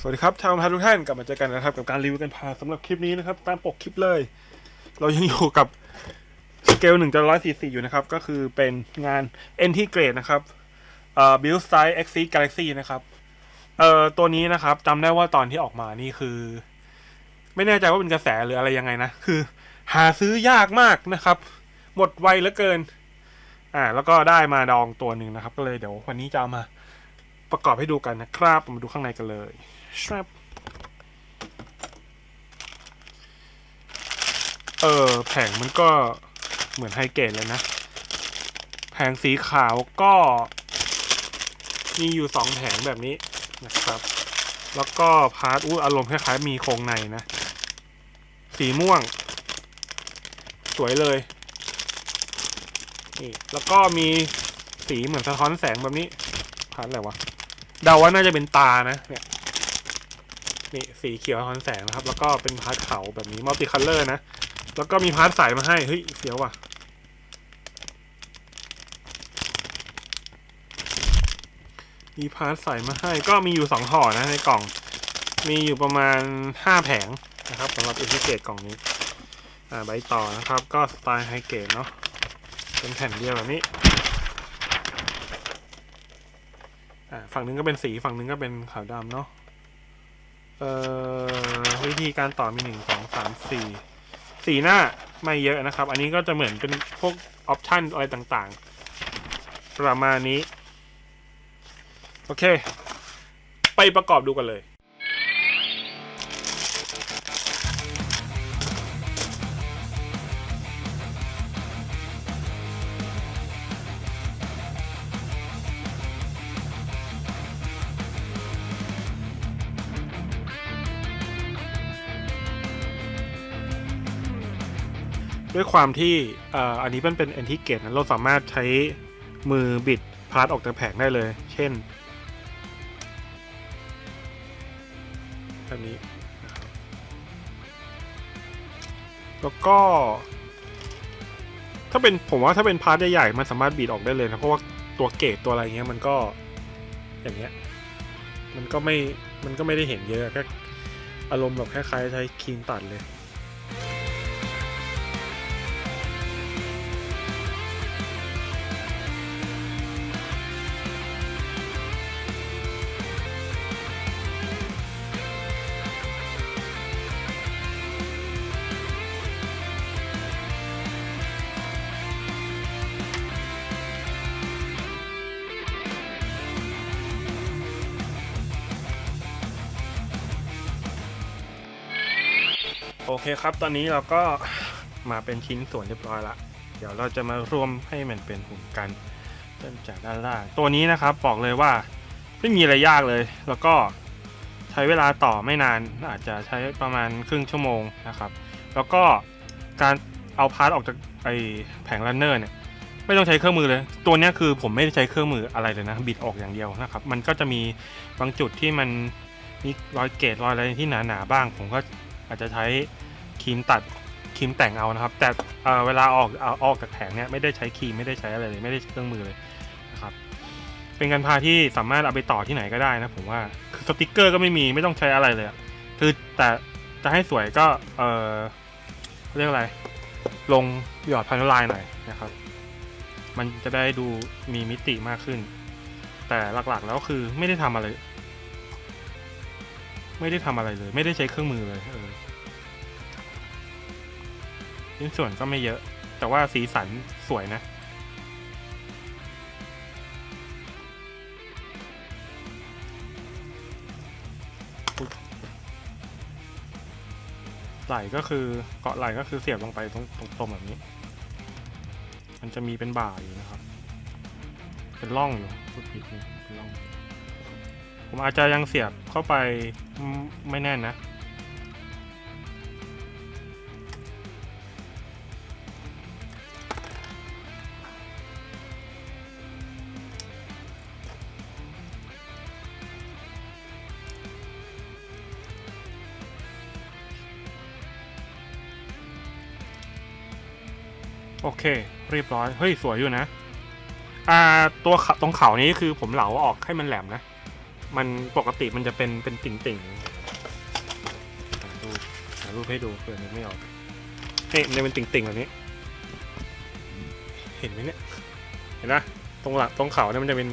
สวัสดีครับชาวพาทุกท่านกลับมาเจอกันนะครับ กับการรีวิวกันพาสำหรับคลิปนี้นะครับ ตามปกคลิปเลย เรายังอยู่กับสเกลหนึ่งจะร้อยสี่สี่อยู่นะครับ ก็คือเป็นงาน n t เกรดนะครับเอ่อ Build Size Exceed Galaxy นะครับเอ่อตัวนี้นะครับจำได้ว่าตอนที่ออกมานี่คือ ไม่แน่ใจว่าเป็นกระแสหรืออะไรยังไงนะ คือ หาซื้อยากมากนะครับ หมดไวเหลือเกิน อ่าแล้วก็ได้มาดองตัวหนึ่งนะครับ ก็เลยเดี๋ยววันนี้จะเอามาประกอบให้ดูกันนะครับมาดูข้างในกันเลยครับเออแผงมันก็เหมือนไฮเกรดเลยนะ แผงสีขาวก็มีอยู่สองแผงแบบนี้นะครับ แล้วก็พาร์ทอู้อารมณ์คล้ายๆมีโครงในนะ สีม่วง สวยเลย นี่แล้วก็มีสีเหมือนสะท้อนแสงแบบนี้พาร์ทอะไรวะเดาว่าน่าจะเป็นตานะเนี่ยนี่สีเขียวสะท้อนแสงนะครับ แล้วก็เป็นพาร์ทเขาแบบนี้มัลติคัลเลอร์นะแล้วก็มีพาร์ทใสมาให้เฮ้ยเสียวว่ะมีพาร์ทใส่มาให้ก็มีอยู่สองห่อนะในกล่อง มีอยู่ประมาณห้าแผงนะครับสำหรับอินทิเกตกล่องนี้ อ่าใบต่อนะครับ ก็สไตล์ไฮเกรดเนาะ เป็นแผ่นเดียวแบบนี้อ่าฝั่งหนึงก็เป็นสีฝั่งหนึงก็เป็นขาวดำเนาะเอ่อวิธีการต่อมีหนึ่งสองสามสี่สีหน้าไม่เยอะนะครับ อันนี้ก็จะเหมือนเป็นพวกออปชันอะไรต่างๆ ประมาณนี้ โอเค ไปประกอบดูกันเลย ด้วยความที่อันนี้มันเป็น a n t i g a t e นะเราสามารถใช้มือบิดพาร์ทออกจากแผงได้เลย เช่นแบบนี้แล้วก็ ถ้าเป็นผมว่าถ้าเป็นพาร์ทใหญ่ๆมันสามารถบีดออกได้เลยนะ เพราะว่าตัวเกตตัวอะไรเงี้ยมันก็อย่างเงี้ยมันก็ไม่มันก็ไม่ได้เห็นเยอะก็อารมณ์แบบคล้ายๆใช้ครีมตัดเลย โอเคครับ ตอนนี้เราก็มาเป็นชิ้นส่วนเรียบร้อยละ เดี๋ยวเราจะมารวมให้มันเป็นหุ่นกันเริ่มจากด้านล่าง ตัวนี้นะครับบอกเลยว่าไม่มีอะไรยากเลย แล้วก็ใช้เวลาต่อไม่นานอาจจะใช้ประมาณครึ่งชั่วโมงนะครับ แล้วก็การเอาพาร์ทออกจากไอแผงรันเนอร์เนี่ยไม่ต้องใช้เครื่องมือเลย ตัวนี้คือผมไม่ได้ใช้เครื่องมืออะไรเลยนะ บิดออกอย่างเดียวนะครับ มันก็จะมีบางจุดที่มันมีรอยเกตรอยอะไรที่หนาๆบ้าง ผมก็ อาจจะใช้ครีมตัดครีมแต่งเอานะครับ แต่เวลาออกเอาออกจากแผงเนี่ยไม่ได้ใช้ครีมไม่ได้ใช้อะไรเลยไม่ได้ใช้เครื่องมือเลยนะครับเป็นการพาที่สามารถเอาไปต่อที่ไหนก็ได้นะผมว่าคือสติกเกอร์ก็ไม่มีไม่ต้องใช้อะไรเลยคือแต่จะให้สวยก็เออเรียกอะไร ลงหยอดพานุลายหน่อยนะครับ มันจะได้ดูมีมิติมากขึ้น แต่หลักๆแล้วคือไม่ได้ทำอะไร ไม่ได้ทำอะไรเลย ไม่ได้ใช้เครื่องมือเลยเออชิ้นส่วนก็ไม่เยอะ แต่ว่าสีสันสวยนะไหลก็คือเกาะไหลก็คือเสียบลงไปตรงตรงๆแบบนี้ มันจะมีเป็นบ่าอยู่นะครับ เป็นร่องอยู่พูดผิดนี่เป็นร่อง ผมอาจจะยังเสียบเข้าไปไม่แน่นนะ โอเค เรียบร้อย เฮ้ย สวยอยู่นะ อ่า ตัวตรงเขานี้คือผมเหลาออกให้มันแหลมนะ มันปกติมันจะเป็นเป็นติ่งติ่งๆหารูปหารูปให้ดูเผื่อนึกไม่ออกนี่มันจะเป็นติ่งติ่งๆแบบนี้ เห็นไหมเนี่ยเห็นนะตรงหลังตรงเขาเนี่ยมันจะเป็น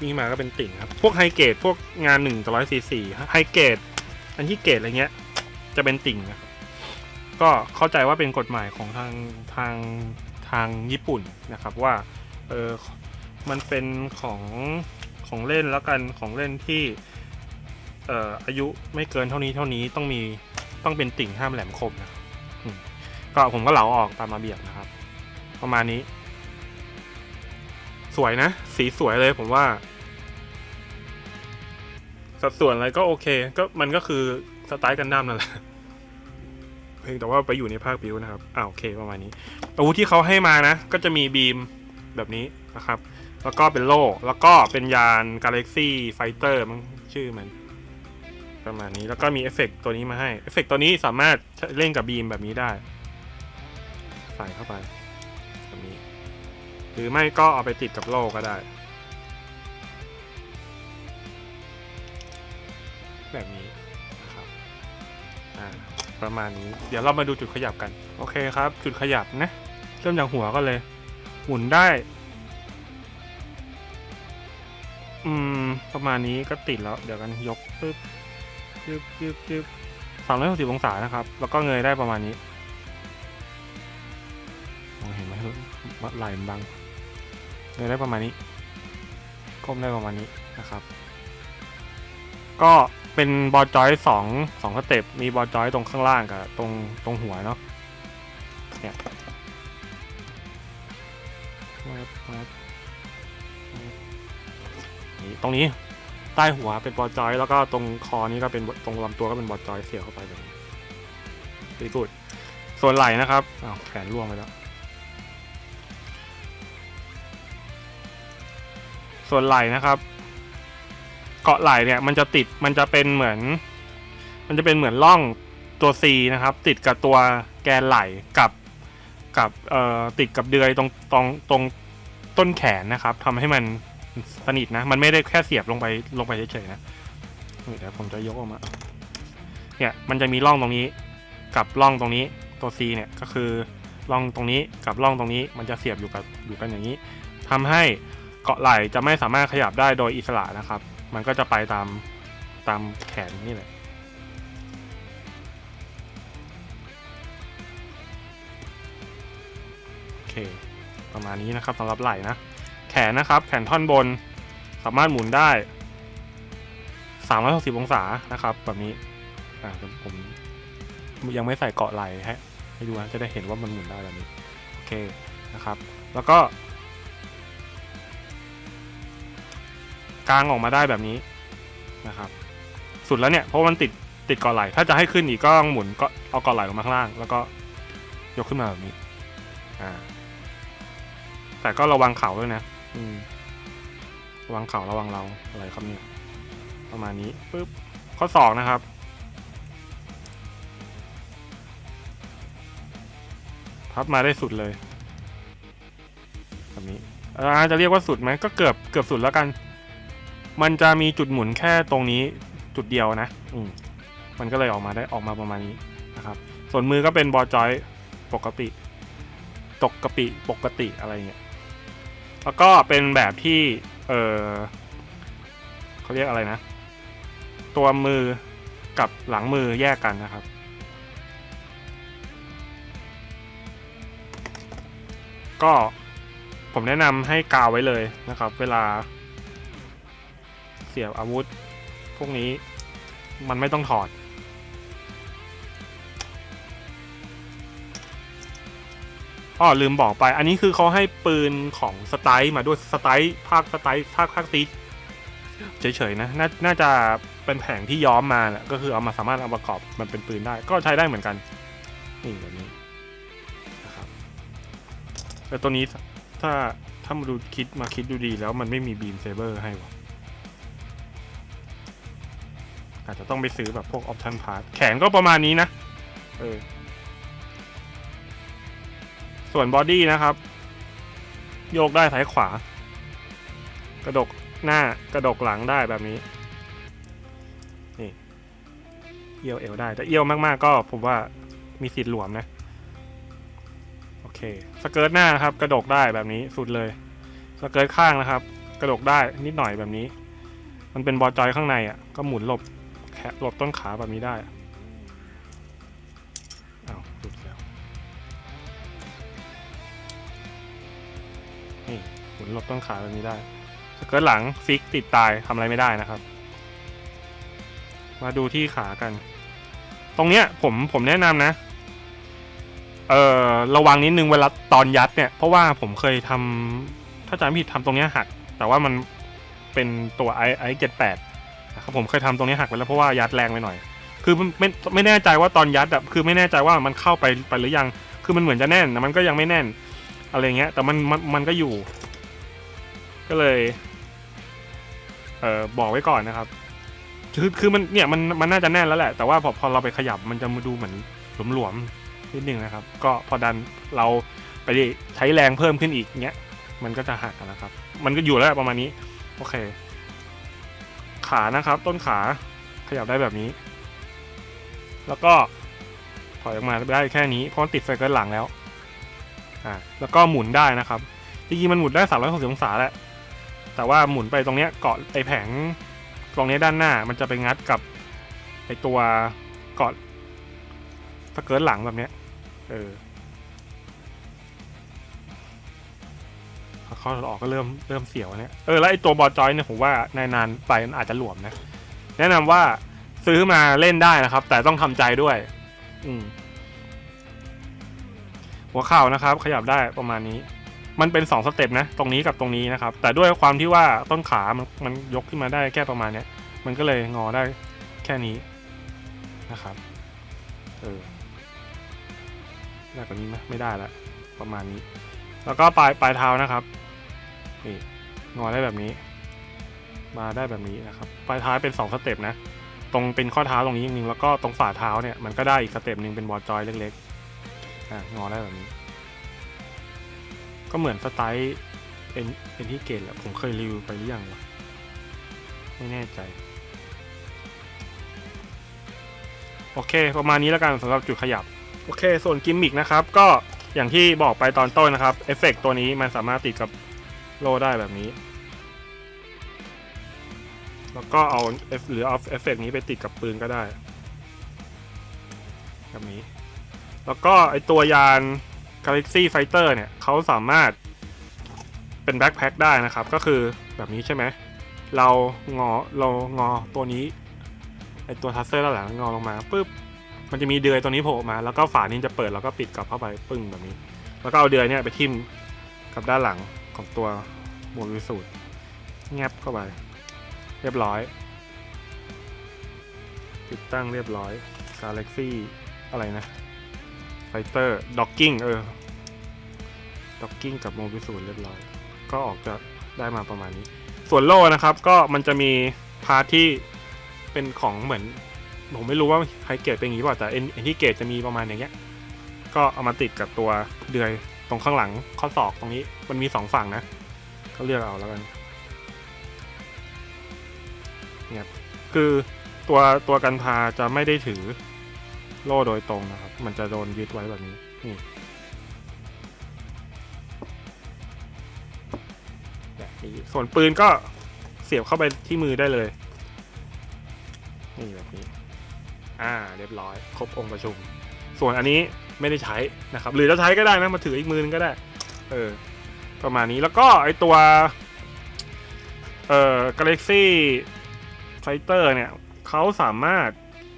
วิ่งมาก็เป็นติ่งครับ พวกไฮเกรดพวกงานหนึ่งต่อร้อยสี่สี่ไฮเกรดอันที่เกรดอะไรเงี้ย จะเป็นติ่งนะก็เข้าใจว่าเป็นกฎหมายของทางทางทางญี่ปุ่นนะครับว่าเออมันเป็นของ ของเล่นแล้วกันของเล่นที่เอ่ออายุไม่เกินเท่านี้เท่านี้ต้องมีต้องเป็นติ่งห้ามแหลมคมนะก็ผมก็เหลาออกตามระเบียบนะครับ ประมาณนี้ สวยนะ สีสวยเลยผมว่า สัดส่วนอะไรก็โอเค ก็มันก็คือสไตล์กันดั้มนั่นแหละเพียงแต่ว่าไปอยู่ในภาคบิวนะครับอ่าโอเคประมาณนี้อาวุธที่เขาให้มานะ ก็จะมีบีมแบบนี้นะครับ แล้วก็เป็นโล่แล้วก็เป็นยาน Galaxy Fighter มั้งชื่อมัน ประมาณนี้แล้วก็มีเอฟเฟกต์ตัวนี้มาให้เอฟเฟกต์ตัวนี้สามารถเล่นกับบีมแบบนี้ได้ ใส่เข้าไปแบบนี้ หรือไม่ก็เอาไปติดกับโล่ก็ได้ แบบนี้นะครับอ่าประมาณนี้ เดี๋ยวเรามาดูจุดขยับกัน โอเคครับ จุดขยับนะ เริ่มจากหัวก็เลย หมุนได้ อืม ประมาณนี้ก็ติดแล้ว เดี๋ยวกันยกปึ๊บยึบยึบยึบสามร้อยหกสิบองศานะครับ แล้วก็เงยได้ประมาณนี้มองเห็นไหมว่าไหล่มันบังเงยได้ประมาณนี้ ก้มได้ประมาณนี้นะครับ ก็เป็นบอลจอยสองสองสเต็ปมีบอลจอยตรงข้างล่างกับตรงตรงหัวเนาะเนี่ยแว๊บแว๊บ ตรงนี้ใต้หัวเป็นบอลจอย แล้วก็ตรงคอนี้ก็เป็นตรงลำตัวก็เป็นบอลจอยเสียบเข้าไปแบบนี้ดีกูดส่วนไหล่นะครับอ้าวแขนล่วงไปแล้ว ส่วนไหล่นะครับ เกาะไหล่เนี่ยมันจะติดมันจะเป็นเหมือน มันจะเป็นเหมือนร่องตัว C นะครับ ติดกับตัวแกนไหล่กับกับเอ่อติดกับเดือยตรงตรงตรงต้นแขนนะครับทำให้มัน สนิทนะ มันไม่ได้แค่เสียบลงไปลงไปเฉยๆนะเดี๋ยวผมจะยกออกมา เนี่ยมันจะมีร่องตรงนี้ กับร่องตรงนี้ตัว C เนี่ยก็คือร่องตรงนี้กับร่องตรงนี้มันจะเสียบอยู่กับอยู่กันอย่างนี้ทำให้เกาะไหล่จะไม่สามารถขยับได้โดยอิสระนะครับ มันก็จะไปตามตามแขนนี่แหละโอเค ประมาณนี้นะครับสำหรับไหล่นะ แขนนะครับ แขนท่อนบน สามารถหมุนได้ 360 องศานะครับ แบบนี้อ่าผมยังไม่ใส่เกาะไหล่ให้ให้ดูนะจะได้เห็นว่ามันหมุนได้แบบนี้โอเคนะครับ แล้วก็กางออกมาได้แบบนี้นะครับ สุดแล้วเนี่ยเพราะมันติดติดเกาะไหล่ถ้าจะให้ขึ้นอีกก็ต้องหมุนก็เอาเกาะไหล่ลงมาข้างล่าง แล้วก็ยกขึ้นมาแบบนี้อ่าแต่ก็ระวังเข่าด้วยนะ ระวังเขาระวังเราอะไรครับเนี่ยประมาณนี้ปึ๊บข้อศอกนะครับ พับมาได้สุดเลยแบบนี้อาจะเรียกว่าสุดไหมก็เกือบเกือบสุดแล้วกัน มันจะมีจุดหมุนแค่ตรงนี้จุดเดียวนะ อืมมันก็เลยออกมาได้ออกมาประมาณนี้นะครับ ส่วนมือก็เป็นบอลจอยปกติ ตกกะปิปกติอะไรเงี้ย แล้วก็เป็นแบบที่ เออเขาเรียกอะไรนะ ตัวมือกับหลังมือแยกกันนะครับก็ผมแนะนำให้กาวไว้เลยนะครับ เวลา เสียบอาวุธ พวกนี้มันไม่ต้องถอด อ๋อลืมบอกไป อันนี้คือเขาให้ปืนของสไตล์มาด้วยสไตล์ภาคสไตล์ภาคภาคซีเฉยๆนะนน่าจะเป็นแผงที่ย้อมมาแหละก็คือเอามาสามารถเอาประกอบมันเป็นปืนได้ก็ใช้ได้เหมือนกัน นี่แบบนี้นะครับแต่ตัวนี้ถ้าถ้ามาดูคิดมาคิดดูดีแล้วมันไม่มีบีมเซเบอร์ให้วะอาจจะต้องไปซื้อแบบพวกออปชั่นพาร์ทแขนก็ประมาณนี้นะ เออ ส่วนบอดี้นะครับ โยกได้ซ้ายขวา กระดกหน้ากระดกหลังได้แบบนี้นี่เอี้ยวเอวได้ แต่เอี้ยวมากๆ ก็ผมว่ามีสิทธิ์หลวมนะ โอเค สเกิร์ตหน้านะครับ กระดกได้แบบนี้สุดเลย สเกิร์ตข้างนะครับ กระดกได้นิดหน่อยแบบนี้ มันเป็นบอจอยข้างในอะ ก็หมุนหลบแคหลบต้นขาแบบนี้ได้ มุนหลบต้นขาแบบนี้ได้สเกิร์ตหลังฟิกติดตายทำอะไรไม่ได้นะครับ มาดูที่ขากัน ตรงเนี้ยผมผมแนะนำนะ เอ่อระวังนิดนึงเวลาตอนยัดเนี่ย เพราะว่าผมเคยทำถ้าจำไม่ผิดทำตรงเนี้ยหัก แต่ว่ามันเป็นตัวไอไอเจ็ดแปดนะครับผมเคยทำตรงนี้หักไปแล้วเพราะว่ายัดแรงไปหน่อย คือไม่ไม่แน่ใจว่าตอนยัดอะคือไม่แน่ใจว่ามันเข้าไปไปหรือยัง คือมันเหมือนจะแน่นแต่มันก็ยังไม่แน่นอะไรเงี้ยแต่มันมันมันก็อยู่ ก็เลยเออบอกไว้ก่อนนะครับ คือคือมันเนี่ยมันมันน่าจะแน่นแล้วแหละ แต่ว่าพอพอเราไปขยับมันจะมาดูเหมือนหลวมๆนิดนึงนะครับ ก็พอดันเราไปใช้แรงเพิ่มขึ้นอีกเงี้ยมันก็จะหักนะครับ มันก็อยู่แล้วแหละประมาณนี้ โอเค ขานะครับ ต้นขาขยับได้แบบนี้ แล้วก็ถอยออกมาได้แค่นี้เพราะติดไฟเกินหลังแล้วอ่าแล้วก็หมุนได้นะครับจริงๆมันหมุนได้ 360 องศาแหละ แต่ว่าหมุนไปตรงเนี้ยเกาะไอแผงตรงนี้ด้านหน้ามันจะไปงัดกับไอตัวเกาะสเกิร์ตหลังแบบเนี้ยเออพอเข้าออกก็เริ่มเริ่มเสียวเนี่ยเออแล้วไอตัวบอลจอยเนี่ยผมว่าในนานไปมันอาจจะหลวมนะ แนะนำว่าซื้อมาเล่นได้นะครับ แต่ต้องทำใจด้วย อืมหัวเข่านะครับ ขยับได้ประมาณนี้ มันเป็น2สเต็ปนะตรงนี้กับตรงนี้นะครับ แต่ด้วยความที่ว่าต้นขามันมันยกขึ้นมาได้แค่ประมาณเนี้ยมันก็เลยงอได้แค่นี้นะครับเออได้กว่านี้ไหมไม่ได้ละประมาณนี้ แล้วก็ปลายปลายเท้านะครับนี่งอได้แบบนี้ มาได้แบบนี้นะครับ ปลายเท้าเป็น2สเต็ปนะตรงเป็นข้อเท้าตรงนี้อีกนึงแล้วก็ตรงฝ่าเท้าเนี่ยมันก็ได้อีกสเต็ปหนึ่งเป็นบอลจอยเล็กๆอะงอได้แบบนี้ ก็เหมือนสไตล์เอ็นเอ็นที่เกตแหละผมเคยรีวิวไปหรือยังวะไม่แน่ใจ โอเค ประมาณนี้แล้วกันสำหรับจุดขยับ โอเค ส่วนกิมมิกนะครับ ก็อย่างที่บอกไปตอนต้นนะครับเอฟเฟกตัวนี้มันสามารถติดกับโลได้แบบนี้ แล้วก็เอาเอฟหรือเอาเอฟเฟกนี้ไปติดกับปืนก็ได้แบบนี้ แล้วก็ไอตัวยาน Galaxy Fighter เนี่ยเขาสามารถเป็นแบ็คแพ็คได้นะครับ ก็คือแบบนี้ใช่ไหม เรางอเรางอตัวนี้ไอตัวทัสเซอร์ด้านหลังงอลงมาปุ๊บมันจะมีเดือยตัวนี้โผล่ออกมา แล้วก็ฝานี้จะเปิดแล้วก็ปิดกลับเข้าไปปึ้งแบบนี้ แล้วก็เอาเดือยเนี่ยไปทิ่มกับด้านหลังของตัวหมวดวิสูตรแงบเข้าไป เรียบร้อย ติดตั้งเรียบร้อย Galaxy อะไรนะ ไฟเตอร์ด็อกกิ้งเออด็อกกิ้งกับโมบิสูนเรียบร้อย ก็ออกจะได้มาประมาณนี้ ส่วนโล่นะครับก็มันจะมีพาร์ทที่เป็นของเหมือน ผมไม่รู้ว่าไฮเกตเป็นอย่างนี้เปล่าแต่เอ็นที่เกตจะมีประมาณอย่างเงี้ย ก็เอามาติดกับตัวเดือยตรงข้างหลังข้อศอกตรงนี้ มันมีสองฝั่งนะ ก็เลือกเอาแล้วกันเนี่ยคือตัวตัวกันพาจะไม่ได้ถือ โล่โดยตรงนะครับ มันจะโดนยึดไว้แบบนี้ นี่แบบนี้ ส่วนปืนก็เสียบเข้าไปที่มือได้เลย นี่แบบนี้ อ่า เรียบร้อย ครบองค์ประชุม ส่วนอันนี้ไม่ได้ใช้นะครับ หรือจะใช้ก็ได้นะ มาถืออีกมือนึงก็ได้ เออ ประมาณนี้ แล้วก็ไอตัว เอ่อ Galaxy Fighter เนี่ย เขาสามารถ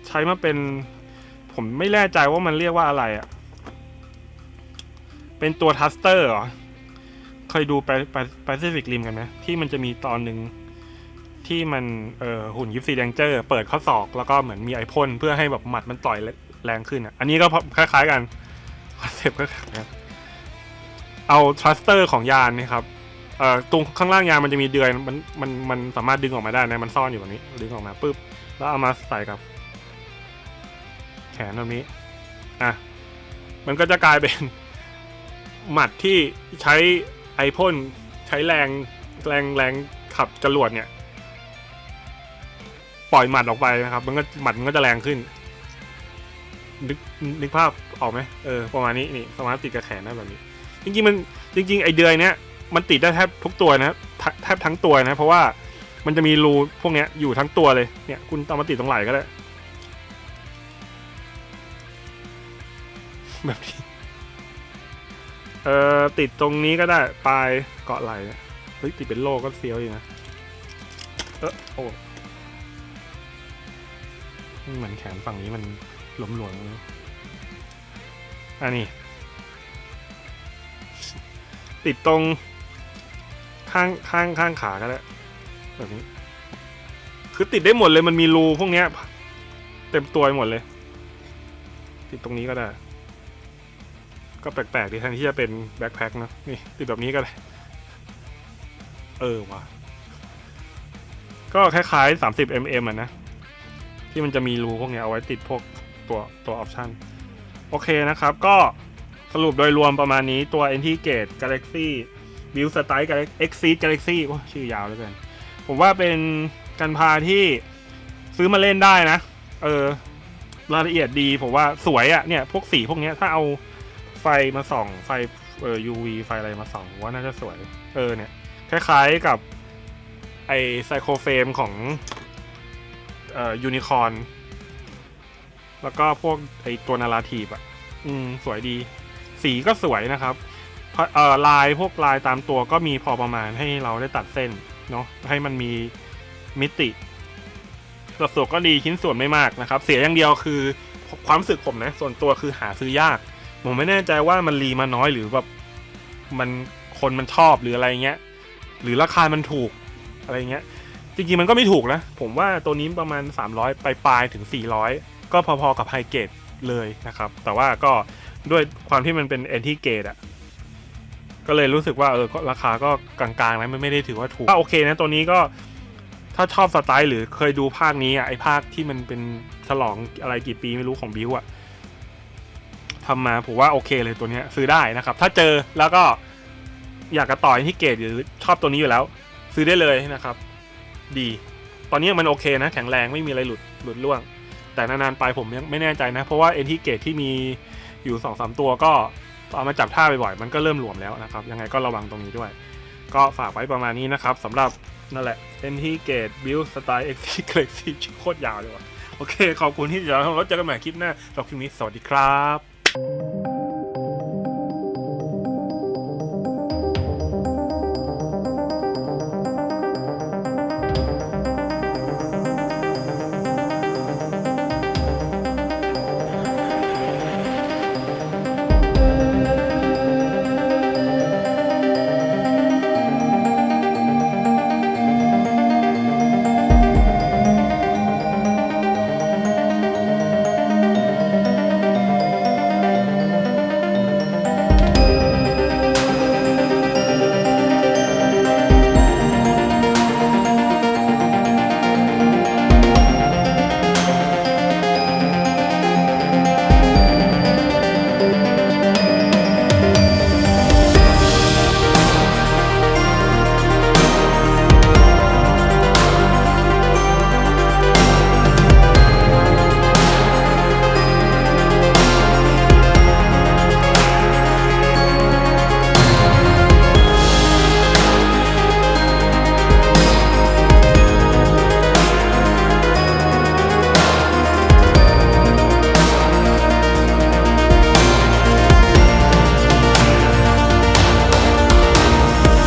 ใช้มาเป็น ผมไม่แน่ใจว่ามันเรียกว่าอะไรอะ่ะ เป็นตัวทัสเตอร์เหรอ เคยดูไปไปไปซิฟิกริมกันไหมที่มันจะมีตอนหนึ่งที่มันเอ่อหุ่นยิปซีแดงเจอร์เปิดข้อศอกแล้วก็เหมือนมีไอพ่นเพื่อให้แบบหมัดมันต่อยแรงขึ้นอะ อันนี้ก็คล้ายๆกันคอนเซ็ปต์ก็คล้ายกันเอาทัสเตอร์ของยานนี่ครับเอ่อตรงข้างล่างยานมันจะมีเดือยมันมันมันสามารถดึงออกมาได้นะมันซ่อนอยู่แบบนี้ ดึงออกมาปุ๊บแล้วเอามาใส่กับ แขนแบบนี้อะมันก็จะกลายเป็นหมัดที่ใช้ไอพ่นใช้แรงแรงแรงขับจรวดเนี่ย ปล่อยหมัดออกไปนะครับ มันก็หมัดมันก็จะแรงขึ้น นึกนึกภาพออกไหมเออประมาณนี้นี่สามารถติดกับแขนได้แบบนี้ จริงๆมันจริง ๆ ไอเดือยเนี้ยมันติดได้แทบทุกตัวนะแทแทบทั้งตัวนะ เพราะว่ามันจะมีรูพวกเนี้ยอยู่ทั้งตัวเลยเนี่ย คุณเอามาติดตรงไหล่ก็ได้ แบบนี้ เอ่อ ติดตรงนี้ก็ได้ ปลายเกาะไหลเนี่ยเฮ้ย ติดเป็นโลก็เฟี้ยวอยู่นะ เออโอ้เหมือนแขนฝั่งนี้มันหลวมๆเลยอันนี้ ติดตรง ข้างข้างข้างขาก็ได้แบบนี้ คือติดได้หมดเลยมันมีรูพวกเนี้ย เต็มตัวไปหมดเลย ติดตรงนี้ก็ได้ ก็แปลกๆดีแทนที่จะเป็นแบ็คแพ็คนะนี่ติดแบบนี้ก็ได้เออว่ะก็คล้ายๆ 30 mm อะนะ ที่มันจะมีรูพวกเนี้ยเอาไว้ติดพวกตัวตัวออปชันโอเคนะครับ ก็สรุปโดยรวมประมาณนี้ตัว n t g a t e Galaxy Build Style Galaxy Exceed Galaxy โอ้ชื่อยาวเหลือเกิน ผมว่าเป็นการพาที่ซื้อมาเล่นได้นะ เออรายละเอียดดีผมว่าสวยอะ่ะเนี่ย พวกสีพวกเนี้ยถ้าเอา ไฟมาส่องไฟเออ UV ไฟอะไรมาส่องว่าน่าจะสวย เออเนี่ย คล้ายๆกับไอไซโครเฟมของเอ่อยูนิคอนแล้วก็พวกไอตัวนาราทีฟอะ อืม สวยดี สีก็สวยนะครับเอ่อลายพวกลายตามตัวก็มีพอประมาณให้เราได้ตัดเส้นเนาะให้มันมีมิติสัดส่วนก็ดีชิ้นส่วนไม่มากนะครับ เสียอย่างเดียวคือความรู้สึกผมนะ ส่วนตัวคือหาซื้อยาก ผมไม่แน่ใจว่ามันรีมาน้อยหรือแบบมันคนมันชอบหรืออะไรเงี้ย หรือราคามันถูกอะไรเงี้ย จริงๆมันก็ไม่ถูกนะ ผมว่าตัวนี้ประมาณ 300 ปลายๆถึง 400 ก็พอๆกับไฮเกรดเลยนะครับ แต่ว่าก็ด้วยความที่มันเป็นแอนตี้เกรดอะก็เลยรู้สึกว่าเออราคาก็กลางๆนะมันไม่ได้ถือว่าถูกก็โอเคนะตัวนี้ก็ถ้าชอบสไตล์หรือเคยดูภาคนี้อะไอภาคที่มันเป็นฉลองอะไรกี่ปีไม่รู้ของบิวอะ ทำมาผมว่าโอเคเลยตัวนี้ซื้อได้นะครับ ถ้าเจอแล้วก็อยากกระต่อยที่เกรดหรือชอบตัวนี้อยู่แล้ว ซื้อได้เลยนะครับ ดี ตอนนี้มันโอเคนะ แข็งแรงไม่มีอะไรหลุดหลุดร่วง แต่นานๆไปผมยังไม่แน่ใจนะ เพราะว่าเอ็นทีเกตที่มีอยู่2อสตัวก็เอามาจับท่าบ่อยๆมันก็เริ่มหลวมแล้วนะครับ ยังไงก็ระวังตรงนี้ด้วย ก็ฝากไว้ประมาณนี้นะครับสำหรับนั่นแหละเอ็นทีเกตบิลสไตล์เอ็กซ์เกตซีโคตรยาวเลยว่ะโอเค ขอบคุณที่ติดตามแล้วเจอกันใหม่คลิปหน้าสำหรับคลิปนี้ สวัสดีครับ Thank you.